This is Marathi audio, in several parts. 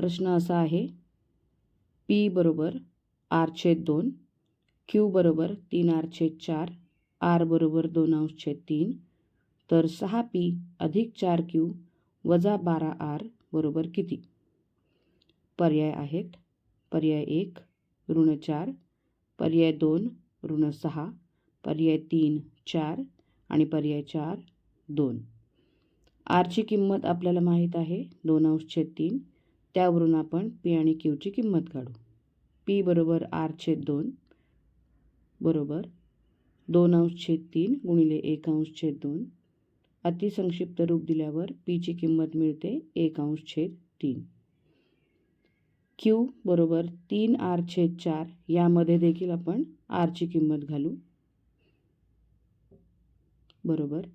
प्रश्न असा आहे. पी बरोबर आर छेद दोन क्यू बरोबर तीन आर छेद चार आर बरोबर दोन अंश छेद तीन तर सहा पी अधिक चार क्यू वजा बारा आर बरोबर किती? पर्याय आहेत. पर्याय एक ऋण चार पर्याय दोन ऋण सहा पर्याय तीन चार आणि पर्याय चार दोन. आरची किंमत आपल्याला माहीत आहे दोन अंश छेद तीन. त्यावरून आपण पी आणि क्यूची किंमत काढू. पी बरोबर आर छेद दोन बरोबर दोन अंश छेद तीन गुणिले एक अंश छेद दोन. अतिसंक्षिप्त रूप दिल्यावर पीची किंमत मिळते एक अंश छेद तीन. क्यू बरोबर तीन आर छेद चार यामध्ये देखील आपण आरची किंमत घालू. बरोबर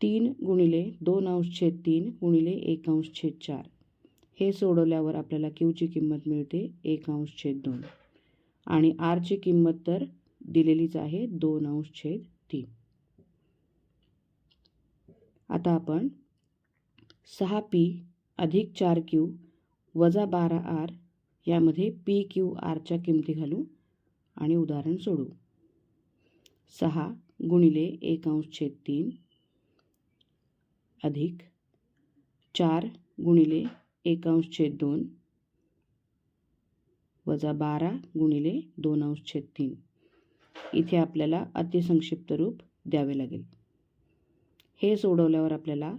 तीन गुणिले दोन अंश छेद तीन गुणिले एक अंश छेद चार. हे सोडवल्यावर आपल्याला क्यूची किंमत मिळते एक अंश छेद दोन. आणि आरची किंमत तर दिलेलीच आहे दोन अंश छेद तीन. आता आपण सहा पी अधिक चार क्यू वजा बारा आर यामध्ये पी क्यू आरच्या किमती घालू आणि उदाहरण सोडू सहा गुणिले एक अंश छेद तीन अधिक चार गुणिले एक अंश छेद दोन वजा बारा गुणिले दोन अंश छेद तीन. इथे आपल्याला अतिसंक्षिप्त रूप द्यावे लागेल. हे सोडवल्यावर आपल्याला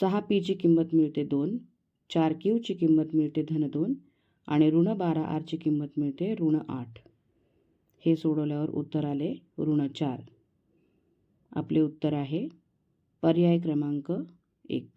सहा पीची किंमत मिळते दोन चार क्यूची किंमत मिळते धन दोन आणि ऋण बारा आरची किंमत मिळते ऋण आठ. हे सोडवल्यावर उत्तर आले ऋण चार. आपले उत्तर आहे पर्याय क्रमांक एक.